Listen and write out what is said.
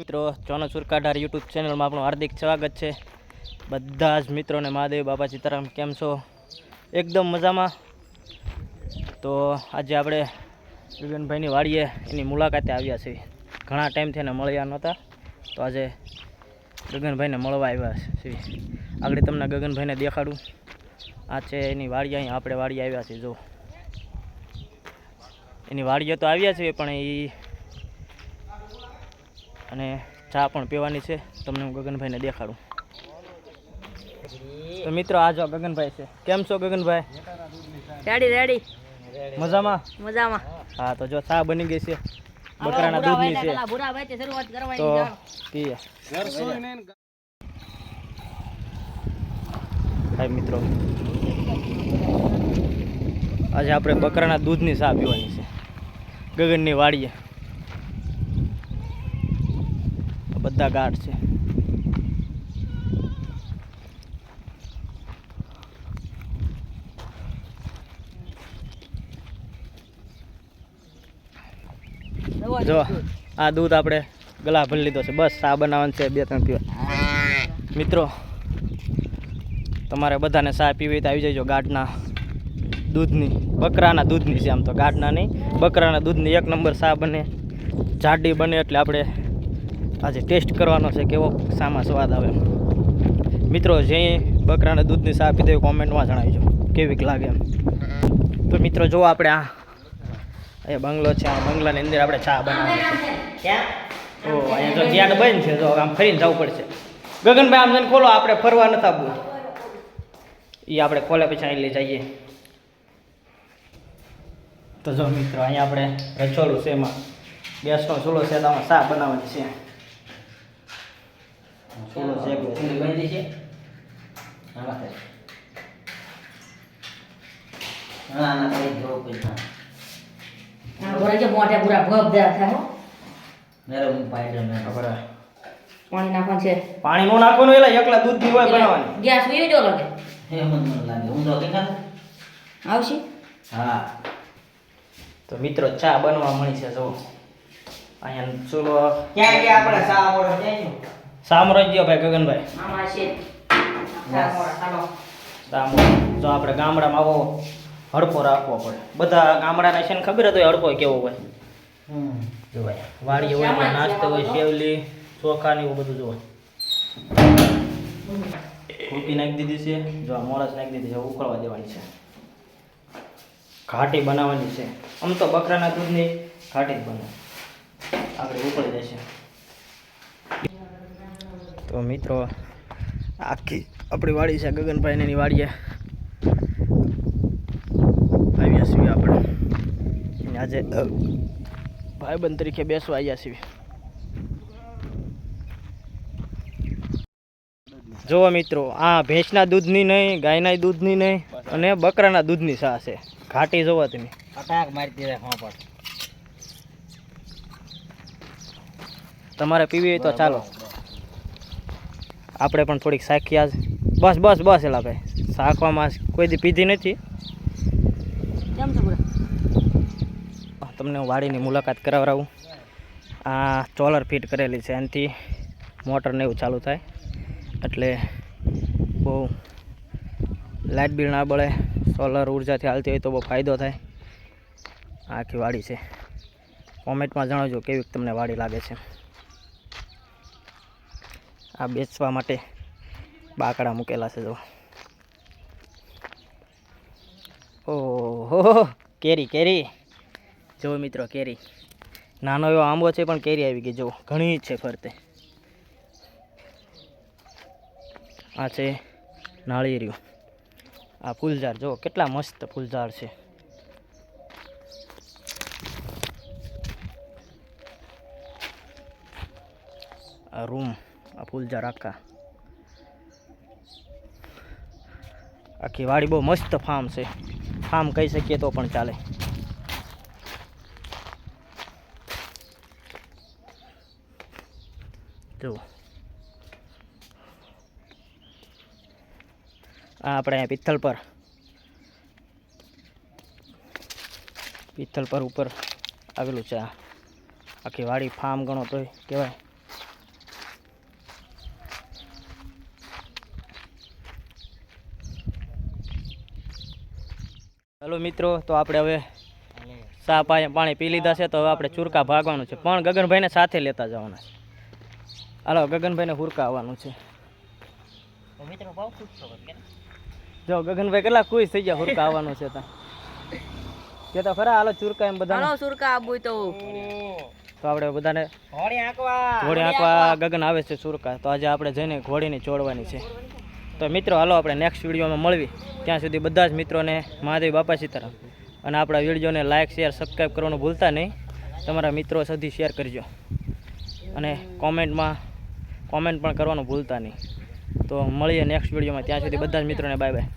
મિત્રો, ચોનો સુરકાઢાર યુટ્યુબ ચેનલમાં આપણું હાર્દિક સ્વાગત છે. બધા જ મિત્રોને મહાદેવ, બાબા સીતારામ, કેમ છો? એકદમ મજામાં. તો આજે આપણે વિવેનભાઈની વાડીએ એની મુલાકાતે આવ્યા છીએ. ઘણા ટાઈમથી એને મળ્યા નહોતા. તો આજે ગગનભાઈને મળવા આવ્યા છીએ. આગળ તમને ગગનભાઈને દેખાડું. આ છે એની વાડી, અહીં આપણે વાડી આવ્યા છીએ, જો. એની વાડીએ તો આવ્યા છીએ, પણ એ અને ચા પણ પીવાની છે. તમને હું ગગનભાઈને દેખાડું. તો મિત્રો આ જો ગગનભાઈ છે. કેમ છો ગગનભાઈ? રેડી રેડી મજામાં? મજામાં. હા તો જો ચા બની ગઈ છે. બકરાના દૂધની છે. ભૂરા ભાઈ શરૂઆત તો પીએ. હાય મિત્રો. આજે આપણે બકરાના દૂધની ચા પીવાની છે. ગગનની વાડીએ આ બધા ગાઢ છે. જો, આ દૂધ આપણે ગલા ભરી લીધો છે. બસ ચા બનાવવાનું છે બે ત્રણ પીવા મિત્રો, તમારે બધાને ચા પીવી તો આવી જજો ગાઢના દૂધની, બકરાના દૂધની છે આમ તો ગાઢના નહીં, બકરાના દૂધની એક નંબર ચા બને, જાડી બને એટલે આપણે આજે ટેસ્ટ કરવાનો છે કેવો સામા સ્વાદ આવે. એમ મિત્રો જે બકરાના દૂધની ચા આપી દેવી કોમેન્ટમાં જણાવજો કેવીક લાગે એમ. તો મિત્રો જો આપણે આ એ બંગલો છે આ બંગલાની અંદર આપણે ચા બનાવવાની છે ઓ અહીંયા જો ગેટ બંધ છે જો આમ ફરીને જવું પડશે. ગગનભાઈ આમ જઈને ખોલો આપણે ફરવા નથી આપવું એ આપણે ખોલે પછી અહીં લઈ જઈએ. તો જો મિત્રો અહીંયા આપણે રચોલું છે એમાં. ગેસનો ચૂલો છે તો આમાં ચા બનાવવાની છે. ચૂલો છે એક આ ભૂરા જે મોઢે ભૂરા ભબધા થાય હો. આપણે પાણી નાખવાનું છે. પાણી નો નાખવાનું એટલે એકલા દૂધની હોય બનાવવાની. ગેસ વીવી દો લાગે. આવશે? તો મિત્રો ચા બનવા મળી છે જો. અહીંયા ચૂલો. સામ્રાજ્ય ભાઈ ગગનભાઈ આમાં છે? ચાલો, ભાઈ ગગનભાઈ. જો આપણે ગામડામાં આવો હડપો રાખવો પડે. બધા ગામડાના છે ને ખબર હતો હોય હડપો કેવો હોય? જો ભાઈ વાડીએ હોય નાસ્તો હોય શેવલી ચોખા ને એવું બધું જોવો ફૂટી નાખી દીધી છે. જો આ મોરસ નાખી દીધી છે ઉકળવા દેવાની છે. ઘાટી બનાવવાની છે. આમ તો બકરાના દૂધની ઘાટી જ બને આપણે ઉકળી જશે તો મિત્રો આખી આપણી વાડી છે ગગનભાઈને એની વાડીએ આવ્યા છીએ આપણે. આજે ભાઈબંધ તરીકે બેસવા આવ્યા છીએ. જુઓ મિત્રો આ ભેંસના દૂધની નહીં ગાયના દૂધની નહીં અને બકરાના દૂધની સા છે. ઘાટી જોવો તમે. તમારે પીવી હોય તો ચાલો. આપણે પણ થોડીક શાખી આજ. બસ બસ બસ એલા ભાઈ. શાખવામાં કોઈ દી પીધી નથી. કેમ તમને હું વાડીની મુલાકાત કરાવરાવું. આ ચોલર ફિટ કરેલી છે એનાથી મોટર ને એવું ચાલુ થાય. એટલે બહુ લાઇટ બિલ ના બળે સોલર ઉર્જાથી હાલતી હોય તો બહુ ફાયદો થાય. આખી વાડી છે. કોમેન્ટમાં જણાવજો કેવી તમને વાડી લાગે છે. આ બેસવા માટે બાકડા મૂકેલા છે જો. ઓહો, કેરી કેરી. જો મિત્રો, કેરી. નાનો એવો આંબો છે પણ કેરી આવી ગઈ. જો, ઘણી જ છે ફરતે. આ છે નાળિયેરિયું. આ ફૂલઝાડ જુઓ કેટલા મસ્ત ફૂલઝાડ છે આ રૂમ આ ફૂલઝાડ આખા આખી વાડી બહુ મસ્ત ફાર્મ છે. ફાર્મ કહી શકીએ તો પણ ચાલે. જુઓ. આ આપણે અહીંયા પિત્તલ પર. પિત્તલ પર ઉપર આવેલું છે આ. આખી વાડી ફાર્મ ગણો તોય કહેવાય. હલો મિત્રો તો આપણે હવે ચા પાણી પી લીધા છે તો હવે આપણે ચુરકા ભાગવાનું છે. પણ ગગનભાઈને સાથે લેતા જવાના છે. હાલો ગગનભાઈને હુરકા આવવાનું છે. મિત્રો બહુ ખુશ છો કે જો ગગનભાઈ કેટલા ખુશ થઈ ગયા હુરકા આવવાનું છે તા. કે તો ખરા હાલો ચુરકા એમ બધા હાલો સુરકા આબુ તો. તો આપણે બધાને ઘોડી આંકવા ઘોડી આંકવા ગગન આવે છે સુરકા તો આજે આપણે જઈને ઘોડીને ચોડવાની છે. તો મિત્રો, હાલો આપણે નેક્સ્ટ વિડીયોમાં મળવી. ત્યાં સુધી બધા જ મિત્રોને મહાદેવ બાપા સીતારામ. અને આપણા વિડીયોને લાઇક શેર સબસ્ક્રાઈબ કરવાનું ભૂલતા નહીં. તમારા મિત્રો સુધી શેર કરજો. અને કોમેન્ટમાં કોમેન્ટ પણ કરવાનું ભૂલતા નહીં. તો મળીએ નેક્સ્ટ વિડીયોમાં. ત્યાં સુધી બધા જ મિત્રોને બાય બાય